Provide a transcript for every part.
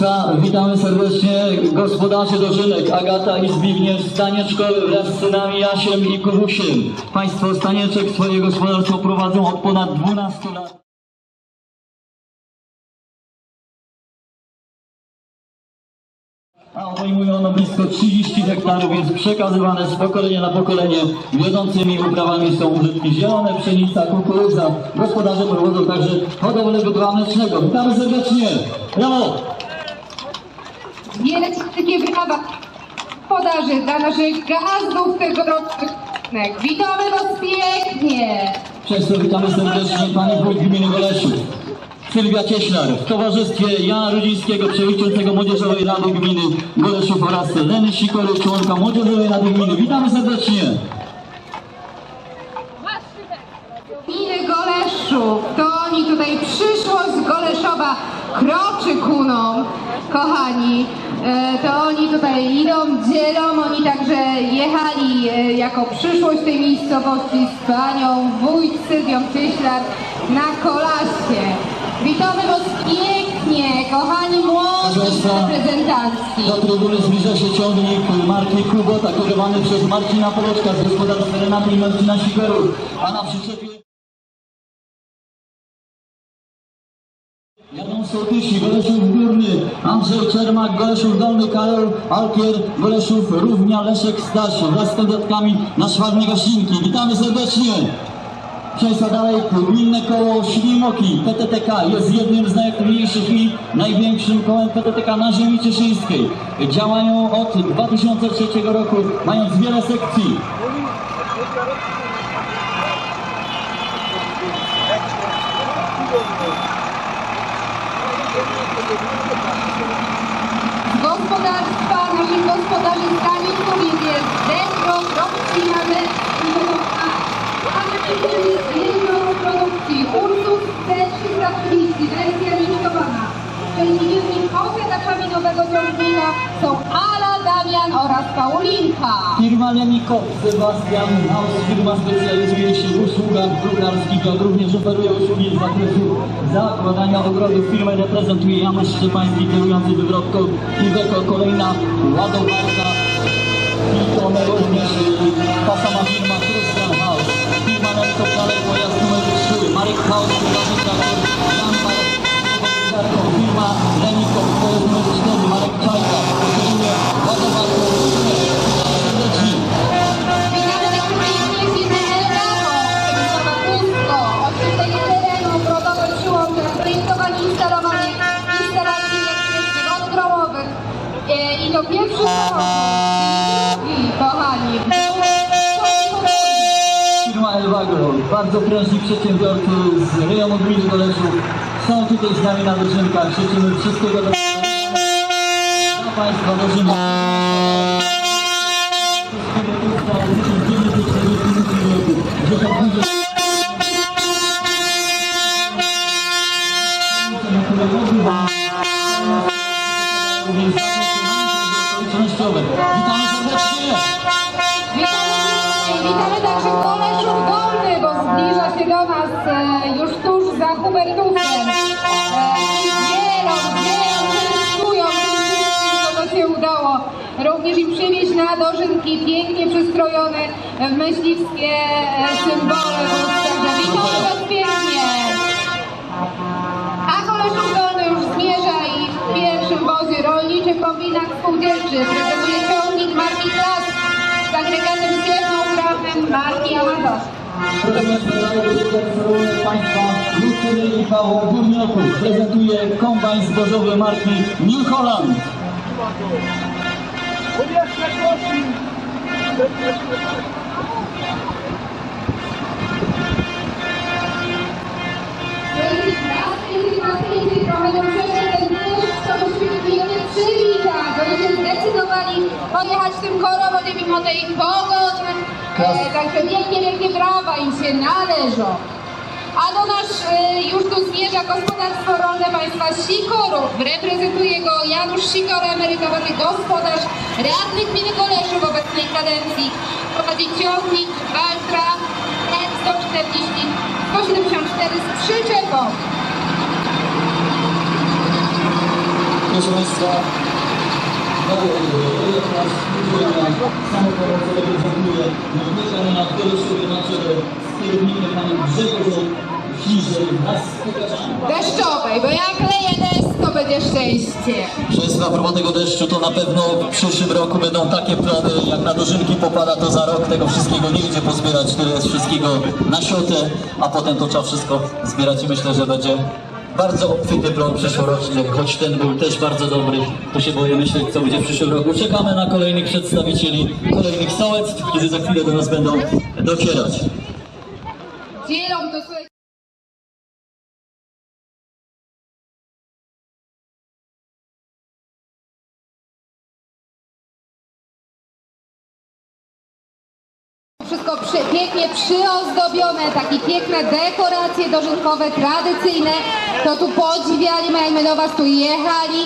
Państwa, witamy serdecznie gospodarzy dożynek Agata i Zbigniew Stanieczkowy wraz z synami Jasiem i Kubusiem. Państwo Stanieczek swoje gospodarstwo prowadzą od ponad 12 lat. Obejmuje ono blisko 30 hektarów, jest przekazywane z pokolenia na pokolenie. Wiodącymi uprawami są użytki zielone, pszenica, kukurydza. Gospodarze prowadzą także hodowlę bydła mlecznego. Witamy serdecznie! Brawo! Wielkie brawa podaży dla naszych gazdów tegorocznych. Witamy Was pięknie! Przez to witamy serdecznie Pani Wójt Gminy Goleszów. Sylwia Cieślar w towarzystwie Jana Rudzińskiego, przewodniczącego Młodzieżowej Rady Gminy Goleszów oraz Leny Sikory, członka Młodzieżowej Rady Gminy. Witamy serdecznie! Gminy Goleszów, to oni tutaj przyszłość Goleszowa kroczy kuną, kochani. E, To oni tutaj idą, dzielą, oni także jechali e, jako przyszłość tej miejscowości z panią wójt Sylwią Cieślar na kolasie. Witamy Was pięknie, kochani młodzi Państwa, reprezentancki. Do trybuny zbliża się ciągnik marki Kubota, kierowany przez Marcina Poloczka z gospodarstwa Renaty i Marcina Sikorów, a na przyczepie Jadą sołtysi, Goleszów Górny, Andrzej Czermak, Goleszów Dolny, Karol Alkier, Goleszów Równia, Leszek Staś wraz z kandydatkami na Szwarne Gościnki. Witamy serdecznie! Przejścia dalej, gminne koło Ślimoki, PTTK jest jednym z najaktywniejszych i największym kołem PTTK na ziemi cieszyńskiej. Działają od 2003 roku, mając wiele sekcji. gospodarstwa naszych gospodarzy staników jest dętro, produkcji mamy produkcji Ursus C330 wersja limitowana. Szczęśliwymi posiadaczami nowego ciągnika są Ala, Damian oraz. Firma Lemiko, Sebastian Haus, firma specjalizuje się w usługach drukarskich, jak również oferuje usługi z zakresu zakładania ogrodów. Firmę reprezentuje Janusz Szczepański, kierujący wywrotką Iweko, kolejna ładowarka i to również y, Elwagro, bardzo prężni przedsiębiorcy z rejonu gminy Goleszów są tutaj z nami na dożynkach. Życzymy wszystkiego dobrego dla Państwa dożynek. Do nas e, już tuż za Hubertusem. E, I dzielą, dzielą, częstują tym wszystkim, co się udało. Również im przywieźć na dożynki pięknie przystrojone w myśliwskie e, symbole. Także witamy Was pięknie. A Koleszów Dolny już zmierza i w pierwszym wozie rolniczy kombinat spółdzielczy prezentuje ciągnik marki Klas z agregatem ziemno-uprawnym marki Amados. Państwa Lucyny i Paweł Górniaków prezentuje kombajn zbożowy marki New Holland. Oni się zdecydowali pojechać tym korowodem mimo tej pogody. E, także wielkie, wielkie brawa im się należą. A do nas e, już tu zmierza gospodarstwo rolne państwa Sikorów. Reprezentuje go Janusz Sikora, emerytowany gospodarz, radny gminy Goleszów w obecnej kadencji. Prowadzi ciągnik Waltra N140 174 z przyczepą. proszę Państwa, Deszczowej, bo jak leje deszcz, to będzie szczęście. Propos tego deszczu, to na pewno w przyszłym roku będą takie plany, jak na dożynki popada, to za rok tego wszystkiego nie idzie pozbierać, tyle jest wszystkiego na siotę, a potem to trzeba wszystko zbierać i myślę, że będzie bardzo obfity plan przyszłoroczny, choć ten był też bardzo dobry, to się boję myśleć, co będzie w przyszłym roku. Czekamy na kolejnych przedstawicieli kolejnych sołectw, którzy za chwilę do nas będą docierać. Dzielą to Wszystko przepięknie przyozdobione, takie piękne dekoracje dożynkowe, tradycyjne. To tu podziwiali, my jak my do was tu jechali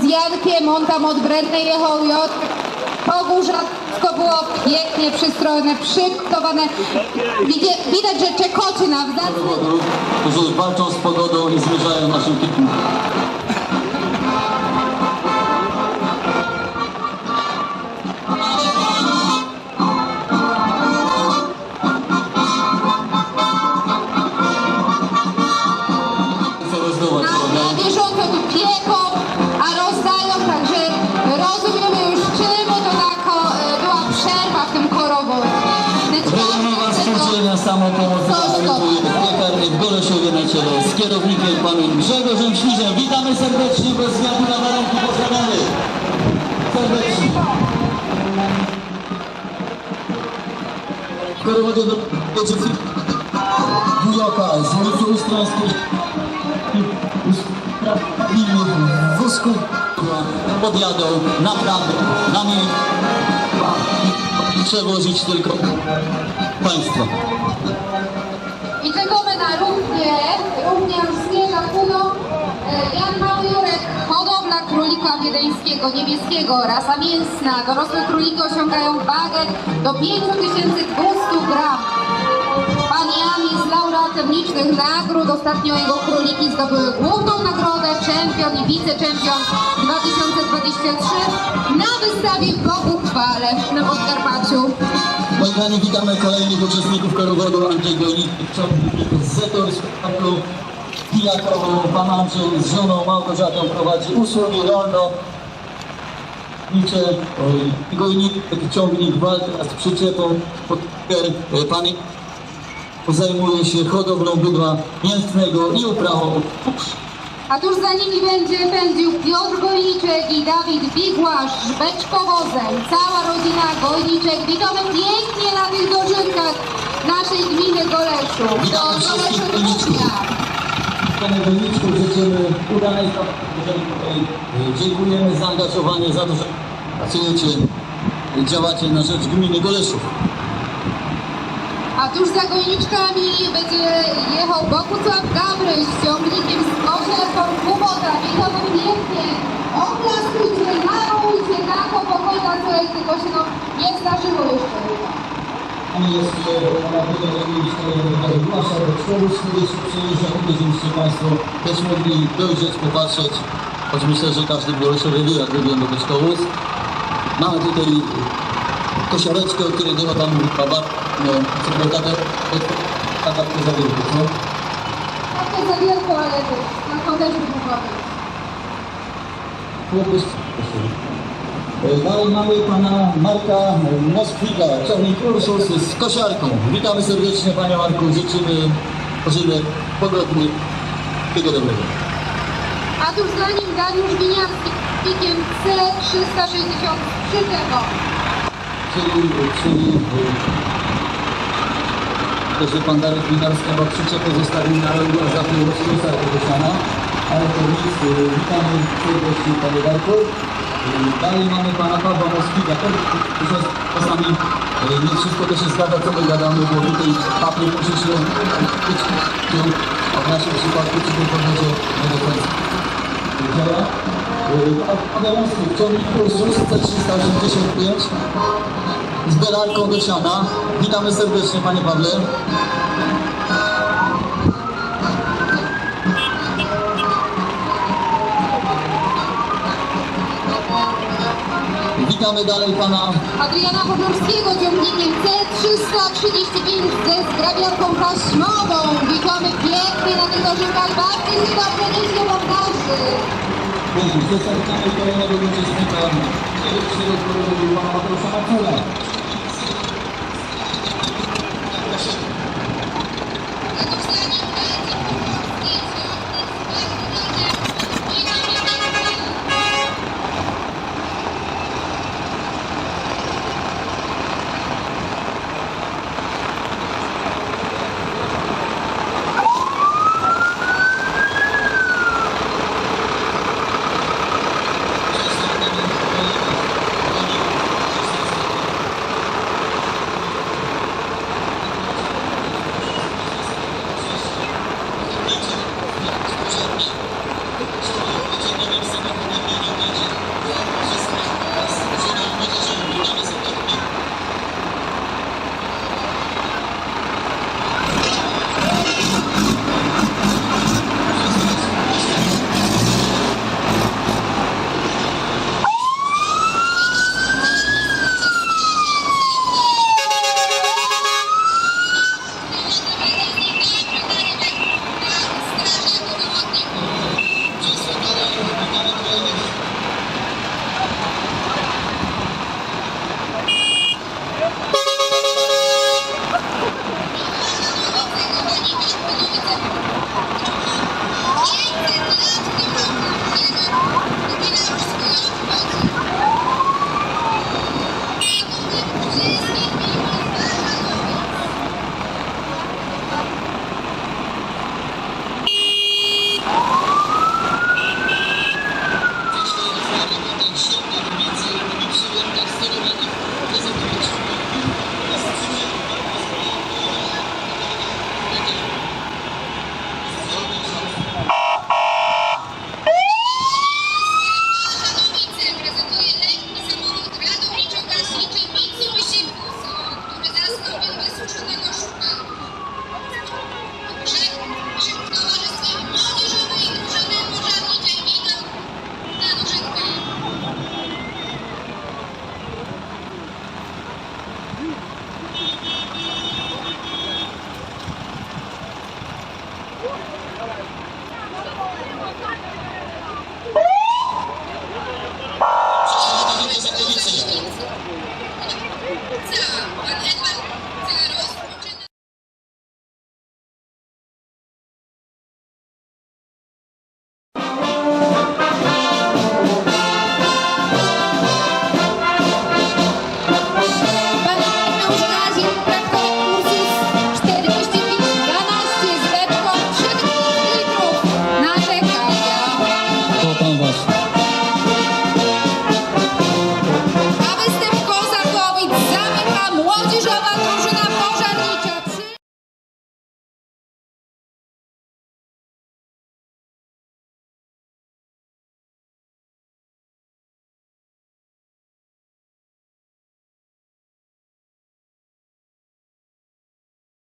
z Jankiem, on tam od Brednej jechał i od Pogórzacko było pięknie przystrojone, przygotowane. Widać, że czekoczy na Pogodu, którzy walczą z pogodą i zmierzają naszym. Kierownikiem panem Grzegorzem Śliżem. Witamy serdecznie, bez względu na warunki pozdrawiamy. Serdecznie. Korowodzie do będzie Wujoka z ulicy Ustrońskiej Usprawimy w wózku podjadą naprawdę nami przewozić tylko państwo. I czekamy na równie, równie już zmierza kuno. E, Jan Majorek, hodowla królika wiedeńskiego, niebieskiego, rasa mięsna. Dorosłe króliki osiągają wagę do 5200 gram. Pan Jan jest laureatem licznych nagród. Ostatnio jego króliki zdobyły główną nagrodę, czempion i wiceczempion 2023 na wystawie w Boguchwale na Podkarpaciu. Moi kochani, witamy kolejnych uczestników korowodu. Andrzej Gojnik, z Zetor, z Pijakową. Pan Andrzej z żoną Małgorzatą prowadzi usługi rolno. Nicze, gojnik, ciągnik, walka z przyczepą, podker, pan zajmuje się hodowlą bydła mięsnego i uprawą A tuż za nimi będzie pędził Piotr Gojniczek i Dawid Bigłasz z beczkowozem. Cała rodzina Gojniczek. Witamy pięknie na tych dożynkach naszej gminy Goleszów. Witamy To Panie Wojniczku, życzymy udanej. Tutaj e, Dziękujemy za zaangażowanie, za to, że pracujecie, działacie na rzecz gminy Goleszów. A tuż za Gojniczkami będzie jechał Bogusław Gabryś z ciągnikiem z koszerką Kubota. Witamy pięknie. Oklaskujcie, małujcie, na to słuchaj, tylko się no, nie zdarzyło jeszcze. Pani jest e, na tyle, że mieliście Głasza do człowiek, się przyjeżdża, żebyście Państwo też mogli dojrzeć, popatrzeć. Choć myślę, że każdy w Goleszowie wie, jak wygląda szkołus. Mamy tutaj kosiareczkę, o której była tam baba, no, co było taka, taka taka zawierka, co? Takie zawierko, ale też, na to też wybuchowy. Chłopiec. E, Mamy pana Marka Moskwika, ciągnik Ursus z kosiarką. Witamy serdecznie panie Marku, życzymy pożytek pogodny, wszystkiego dobrego. A tuż za nim Dariusz Winiarski z pikiem C360 przyczepą. Czyli, czyli e, to, że pan Darek Winarski ma przyczepę zostawił na rogu, a za tym tego siana. Ale to nic, e, witamy serdecznie panie Darku. Dalej mamy pana Pawła jest czasami e, nie wszystko to się zgadza, co my gadamy, bo tutaj papier musi się być, a w naszym przypadku czy to będzie nie do końca działa. E, Paweł Moskwik, ciągnik Ursus C385 z belarką do siana. Witamy serdecznie panie Pawle. Witamy dalej pana Adriana Podolskiego ciągnikiem C335 ze zgrabiarką taśmową. Witamy pięknie na tym torze Kalbarki z dobrze nieźle montaży. Dzięki. Zostawiamy kolejnego uczestnika. Pierwszego programu pana Mateusza Macula.